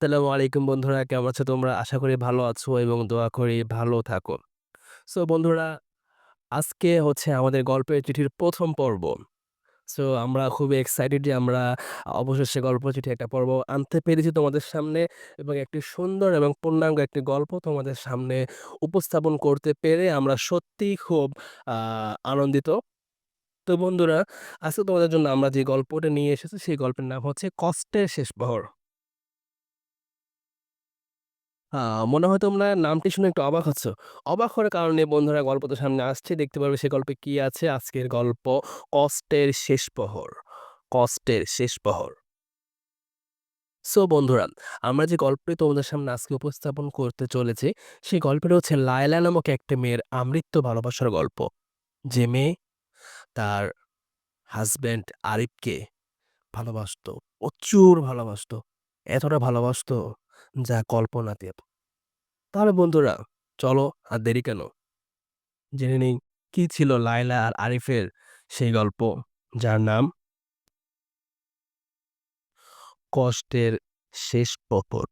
আসসালামু আলাইকুম বন্ধুরা, কেমন আছো তোমরা? আশা করি ভালো আছো এবং দোয়া করি ভালো থাকো। সো বন্ধুরা, আজকে হচ্ছে আমাদের গল্পের চিঠির প্রথম পর্ব। সো আমরা খুবই এক্সাইটেড যে আমরা অবশেষে গল্প চিঠি একটা পর্ব আনতে পেরেছি তোমাদের সামনে এবং একটি সুন্দর এবং পূর্ণাঙ্গ একটি গল্প তোমাদের সামনে উপস্থাপন করতে পেরে আমরা সত্যিই খুব আনন্দিত। তো বন্ধুরা, আজকে তোমাদের জন্য আমরা যে গল্পটা নিয়ে এসেছি সেই গল্পের নাম হচ্ছে 'কষ্টের শেষ প্রহর'। মনে হয় তোমরা নামটি শুনে একটু অবাক হচ্ছ। অবাক হওয়ার কারণে বন্ধুরা গল্প তো সামনে আসছে দেখতে পারবে সে গল্পে কি আছে। আজকের গল্প 'কষ্টের শেষ প্রহর', 'কষ্টের শেষ প্রহর'। সো বন্ধুরা আমরা যে গল্পটি তোমাদের সামনে আজকে উপস্থাপন করতে চলেছি, সেই গল্পটা হচ্ছে লায়লা নামক একটা মেয়ের আমৃত্যু ভালোবাসার গল্প। যে মেয়ে তার হাসব্যান্ড আরিফকে ভালোবাসতো, প্রচুর ভালোবাসতো। এতটা ভালোবাসতো যা কল্পনাতীত। তাহলে বন্ধুরা চলো আর দেরি কেন? জেনে নেই কি ছিল লায়লা আর আরিফের সেই গল্প যার নাম 'কষ্টের শেষ প্রহর'।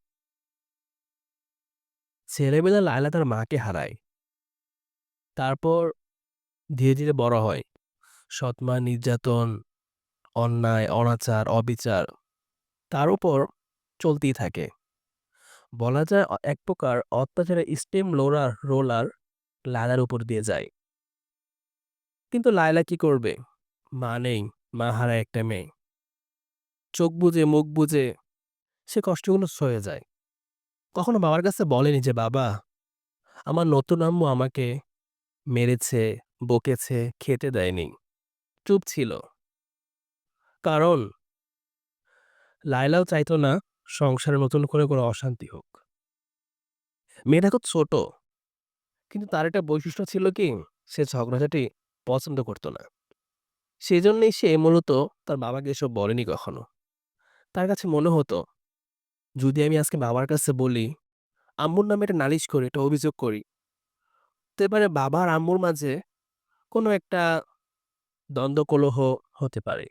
ছেলেবেলায় লায়লা তার মাকে হারায়। তারপর ধীরে, ধীরে বড় হয়। সৎ-মার নির্যাতন, অন্যায়, অনাচার, অবিচার তার উপর চলতেই থাকে। বলা যায় এক প্রকার অত্যাচারের স্টিম লোরার রোলার লায়লার উপর দিয়ে যায়। কিন্তু লায়লা কি করবে? মা নেই, মা হারা একটা মেয়ে। চোখ বুজে, মুখ বুজে সে কষ্টগুলো সয়ে যায়। কখনো বাবার কাছে বলেনি যে, "বাবা, আমার নতুন আম্মু আমাকে মেরেছে, বকেছে, খেতে দেয়নি।" চুপ ছিল। কারণ লায়লাও চাইতো না সংসারে নতুন করে কোনো অশান্তি হোক। মেয়েটা খুব ছোট। কিন্তু তার একটা বৈশিষ্ট্য ছিল কি? সে ঝগড়াঝাটি পছন্দ করতো না। সেজন্যই সে মূলত তার বাবাকে এসব বলেনি কখনো। তার কাছে মনে হতো, যদি আমি আজকে বাবার কাছে বলি, আম্মুর নামে এটা নালিশ করি, এটা অভিযোগ করি, হতে পারে বাবা আর আম্মুর মাঝে কোনো একটা দ্বন্দ্ব-কলহ হতে পারে।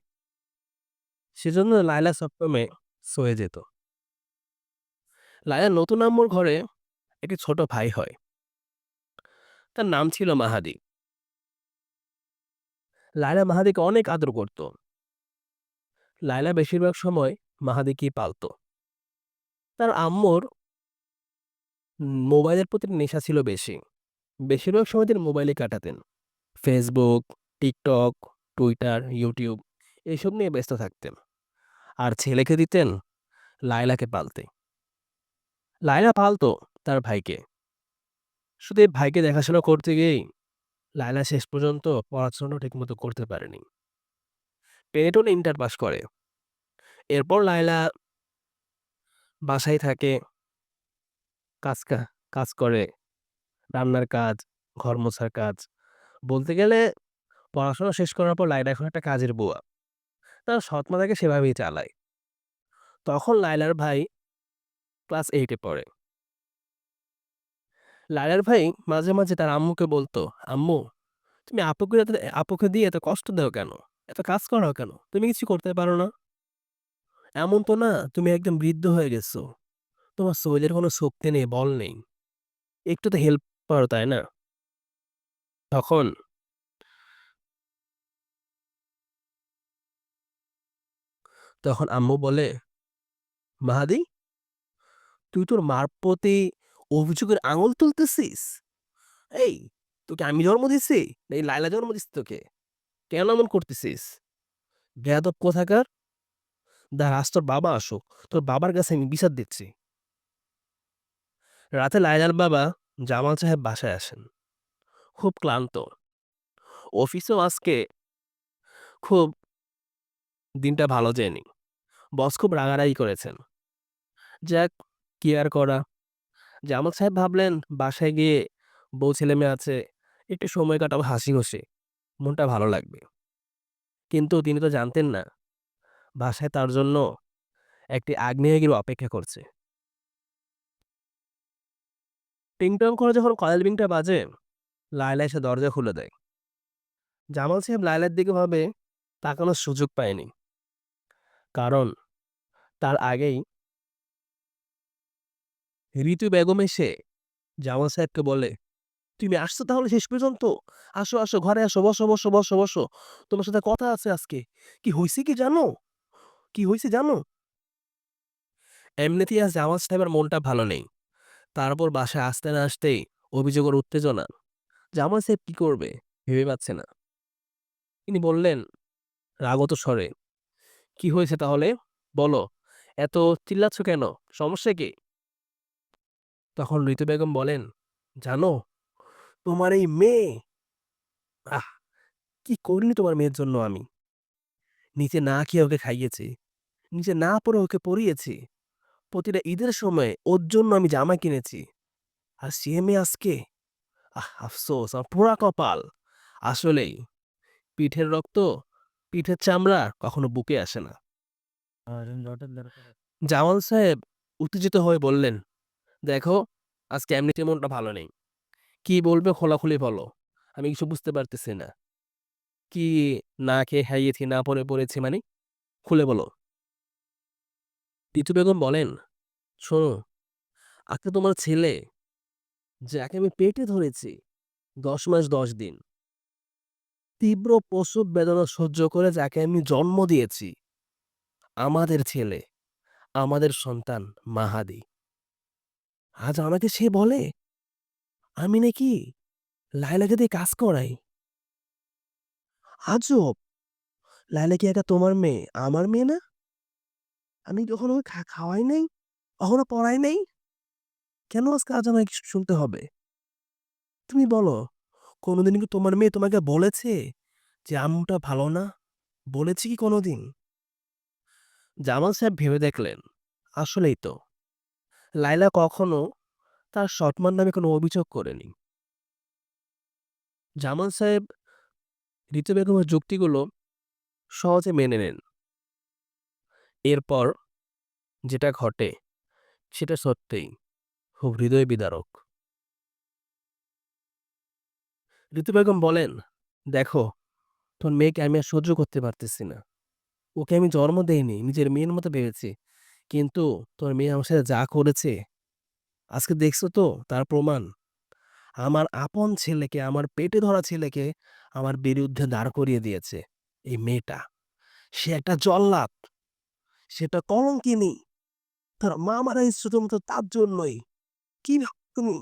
সেজন্য লায়লা সবসময় সয়ে যেত। লায়লার নতুন আম্মুর ঘরে একটি ছোট ভাই হয়। তার নাম ছিল মাহাদি। লায়লা মাহাদিকে অনেক আদর করত। লায়লা বেশিরভাগ সময় মাহাদিকেই পালত। তার আম্মুর মোবাইলের প্রতি নেশা ছিল বেশি। বেশিরভাগ সময় তিনি মোবাইলেই কাটাতেন। ফেসবুক টিকটক টুইটার ইউটিউব এসব নিয়ে ব্যস্ত থাকতেন। আর ছেলেকে দিতেন, লায়লাকে পালতে। লায়লা পালতো তার ভাইকে। শুধু এই ভাইকে দেখাশোনা করতে গিয়েই লায়লা শেষ পর্যন্ত পড়াশোনাটাও ঠিকমতো করতে পারেনি। টেনে-টুনে ইন্টার পাস করে। এরপর লায়লা বাসায় থাকে। কাজ কাজ করে। রান্নার কাজ, ঘর মোছার কাজ। বলতে গেলে পড়াশোনা শেষ করার পর লায়লা এখন একটা কাজের বুয়া। তার সৎ-মা তাকে সেভাবেই চালায়। তখন লায়লার ভাই ক্লাস 8 এ পড়ে। লায়লার ভাই মাঝে, মাঝে তার আম্মুকে বলতো "আম্মু, তুমি আপুকে আপুকে দিয়ে এত কষ্ট দাও কেন? এত কাজ করাও কেন? তুমি কিছু করতে পারো না? এমন তো না তুমি একদম বৃদ্ধ হয়ে গেছো। তোমার শরীরের কোনো শক্তি নেই, বল নেই। একটু তো হেল্প করো, তাই না?" তখন তখন আম্মু বলে, "মাহাদি, তুই তোর মার প্রতি অভিযোগের আঙুল তুলতেছিস? এই, তোকে আমি জন্ম দিছি? না এই লায়লা জন্ম দিছে তোকে? কেন এমন করতেছিস? বেয়াদব কোথাকার! দাঁড়া আজ তোর বাবা আসুক। তোর বাবার কাছে আমি বিচার দিচ্ছি।" রাতে লায়লার বাবা জামাল সাহেব বাসায় আসেন। খুব ক্লান্ত। অফিসেও আজকে খুব দিনটা ভালো যায়নি। বস খুব রাগারাগি করেছেন। যাক, কি আর করা? জামাল সাহেব ভাবলেন বাসায় গিয়ে বউ ছেলে মেয়ে আছে, একটু সময় কাটাবো হাসি-খুশি। মনটা ভালো লাগবে। কিন্তু তিনি তো জানতেন না, বাসায় তার জন্য একটি আগ্নেয়গির অপেক্ষা করছে। টিংটং করে যখন কয়েল বিংটা বাজে, লায়লা এসে দরজা খুলে দেয়। জামাল সাহেব লায়লার দিকে ভাবে তাকানোর সুযোগ পায়নি। কারণ তার আগেই ঋতু বেগম এসে জামাল সাহেবকে বলে, তুমি আসছো তাহলে শেষ পর্যন্ত? আসো আসো, ঘরে আসো, বসো বসো বসো বসো। তোমার সাথে কথা আছে আজকে। কি হয়েছে কি জানো? কি হয়েছে জানো? এমনিতেই আজ জামাল সাহেবের মনটা ভালো নেই। তারপর বাসায় আসতে না আসতেই অভিযোগের উত্তেজনা। জামাল সাহেব কি করবে? ভেবে পাচ্ছে না। তিনি বললেন রাগত স্বরে কি হয়েছে তাহলে? বলো। এত চিল্লাচ্ছ কেন? সমস্যা কি? তখন ঋতু বেগম বলেন জানো তোমার এই মেয়ে আহ কি করিনি তোমার মেয়ের জন্য আমি? নিচে না খেয়ে ওকে খাইয়েছি নিচে না পরে ওকে পরিয়েছি। প্রতিটা ঈদের সময় ওর জন্য আমি জামা কিনেছি। আর সে মেয়ে আজকে আহ আফসোস আমার পোড়া কপাল। আসলেই পিঠের রক্ত পিঠের চামড়া কখনো বুকে আসে না। জামাল সাহেব উত্তেজিত হয়ে বললেন দেখো, আজকে এমনিতে মনটা ভালো নেই। কি বলবে খোলাখুলি বলো, আমি কিছু বুঝতে পারতেছি না। কি না খেয়ে খাইয়েছি না পরে পড়েছি মানে? খুলে বলো। ঋতু বেগম বলেন, শোনো, আজকে তোমার ছেলে, যাকে আমি পেটে ধরেছি, দশ মাস দশ দিন, তীব্র প্রসব বেদনা সহ্য করে যাকে আমি জন্ম দিয়েছি, আমাদের ছেলে, আমাদের সন্তান মাহাদি। আজ আমাকে সে বলে, আমি নাকি লাইলাকে দিয়ে কাজ করাই। আজব! লাইলা কি একা তোমার মেয়ে? আমার মেয়ে না? আমি কখনো ওকে খা- খাওয়াই নাই? কখনো পড়াই নাই? কেন আজকে আজ আমাকে কিছু শুনতে হবে? তুমি বলো, কোনোদিন কি তোমার মেয়ে তোমাকে বলেছে যে আম্মুটা ভালো না? বলেছে কি কোনোদিন? জামাল সাহেব ভেবে দেখলেন, আসলেই তো। লাইলা কখনো তার সৎমান নামে কোনো অভিযোগ করেনি। জামাল সাহেব ঋতু বেগমের যুক্তিগুলো সহজে মেনে নেন। এরপর যেটা ঘটে, সেটা সত্যিই খুব হৃদয় বিদারক। ঋতু বেগম বলেন, দেখো, তোর মেয়েকে আমি আর সহ্য করতে পারতেছি না। ওকে আমি জন্ম দেইনি, নিজের মেয়ের মতো ভেবেছি। কিন্তু তোর মেয়ে আমার সাথে যা করেছে, আজকে দেখছ তো তার প্রমাণ। আমার আপন ছেলেকে, আমার পেটে ধরা ছেলেকে আমার বিরুদ্ধে দাঁড় করিয়ে দিয়েছে এই মেয়েটা। সে একটা জল্লাদ সেটা কলঙ্কিনী। তার মা মারা শুধুমাত্র তার জন্যই। কি তুমি?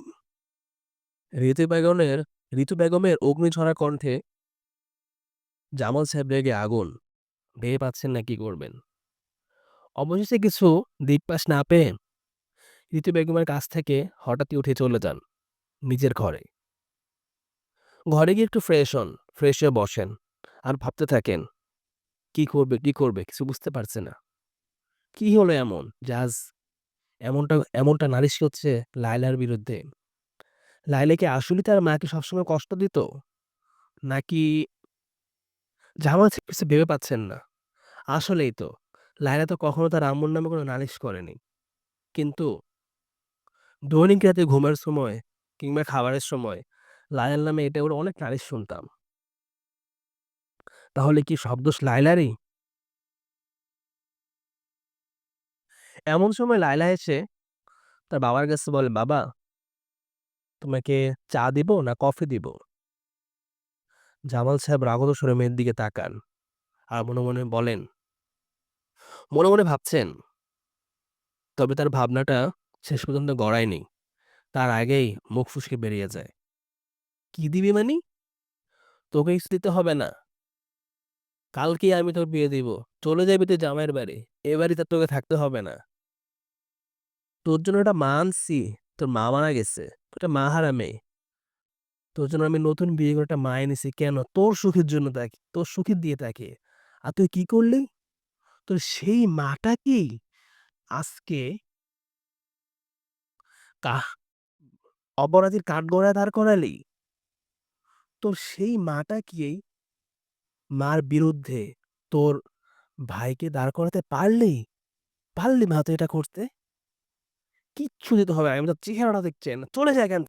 ঋতু বেগমের ঋতু বেগমের অগ্নিঝরা কণ্ঠে জামাল সাহেব রেগে আগুন। ভেবে পাচ্ছেন না কি করবেন? অবশেষে কিছু দিকপাস না পেয়ে ঋতু বেগমের কাছ থেকে হঠাৎই উঠে চলে যান নিজের ঘরে। ঘরে গিয়ে একটু ফ্রেশ হন ফ্রেশ হয়ে বসেন আর ভাবতে থাকেন, কি করবে কি করবে? কিছু বুঝতে পারছে না। কি হলো এমন? জাজ এমনটা এমনটা নারিশ হচ্ছে লায়লার বিরুদ্ধে। লাইলাকে আসলে তার মাকে সবসময় কষ্ট দিত? নাকি জামা কিছু ভেবে পাচ্ছেন না? আসলেই তো। লায়লা তো কখনো তার আম্মুর নামে কোনো নালিশ করেনি। কিন্তু দৈনিক রাতে ঘুমের সময় কিংবা খাবারের সময় লায়লার নামে এটা ওরা অনেক নালিশ শুনতাম। তাহলে কি সব দোষ লায়লারই? এমন সময় লায়লা এসে তার বাবার কাছে বলে, বাবা, তোমাকে চা দিব না কফি দিব? জামাল সাহেব রাগত সরে মেয়ের দিকে তাকান আর মনে মনে বলেন মনে মনে ভাবছেন। তবে তার ভাবনাটা শেষ পর্যন্ত গড়ায়নি। তার আগেই মুখ ফুসকে বেরিয়ে যায়। কি দিবি মানি? তোকে দিতে হবে না। কালকেই আমি তোর বিয়ে দিব। চলে যাবি তুই জামাইয়ের বাড়ি। এ বাড়িতে তোকে থাকতে হবে না। তোর জন্য একটা মা আনছি। তোর মা মারা গেছে। ওটা মা হারা মেয়ে। তোর জন্য আমি নতুন বিয়ে করে একটা মা এনেছি। কেন? তোর সুখের জন্য তাকে। তোর সুখের দিয়ে তাকে। আর তুই কি করলি? তোর সেই মাটা কি? আজকে কাহ, অপরাধীর কাঠগড়ায় দাঁড় করালি? তো সেই মাটা কি মার বিরুদ্ধে তোর ভাইকে দাঁড় করাতে পারলি? পারলি মা তো এটা করতে? কিচ্ছু দিতে হবে না। আমি তো চেহারাটা দেখছেন, চলে যায় কেন